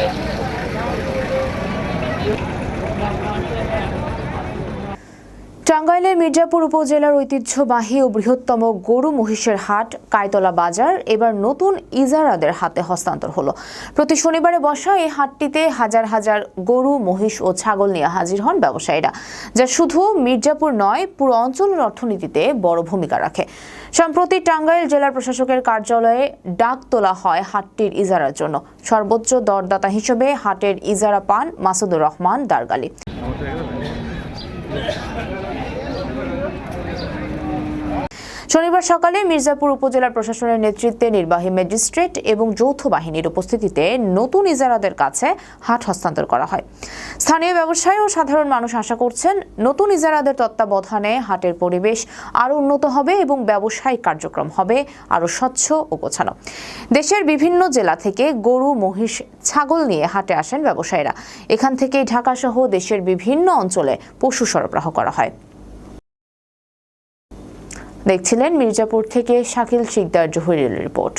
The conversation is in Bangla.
Thank you. টাঙ্গাইলের মির্জাপুর উপজেলার ঐতিহ্যবাহী ও বৃহত্তম গরু মহিষের হাট কায়তলা বাজার, এবার নতুন ইজারাদের হাতে হস্তান্তর হলো। প্রতি শনিবারে বসা এই হাটটিতে হাজার হাজার গরু, মহিষ ও ছাগল নিয়ে হাজির হন ব্যবসায়ীরা, যা শুধু মির্জাপুর নয়, পুরো অঞ্চলের অর্থনীতিতে বড় ভূমিকা রাখে। সম্প্রতি টাঙ্গাইল জেলা প্রশাসকের কার্যালয়ে ডাক তোলা হয় হাটটির ইজারার জন্য। সর্বোচ্চ দরদাতা হিসেবে হাটের ইজারা পান মাসুদুর রহমান দারগালি। Yeah. শনিবার সকালে মির্জাপুর উপজেলা প্রশাসনের নেতৃত্বে নির্বাহী ম্যাজিস্ট্রেট এবং যৌথ বাহিনীর উপস্থিতিতে নতুন ইজারাদের কাছে হাট হস্তান্তর করা হয়। স্থানীয় ব্যবসায়ী ও সাধারণ মানুষ আশা করছেন, নতুন ইজারাদের তত্ত্বাবধানে হাটের পরিবেশ আরও উন্নত হবে এবং ব্যবসায়িক কার্যক্রম হবে আরও স্বচ্ছ ও গোছানো। দেশের বিভিন্ন জেলা থেকে গরু, মহিষ, ছাগল নিয়ে হাটে আসেন ব্যবসায়ীরা। এখান থেকেই ঢাকাসহ দেশের বিভিন্ন অঞ্চলে পশু সরবরাহ করা হয়। দেখছিলেন মির্জাপুর থেকে শাকিল শিকদার জহিরুল রিপোর্ট।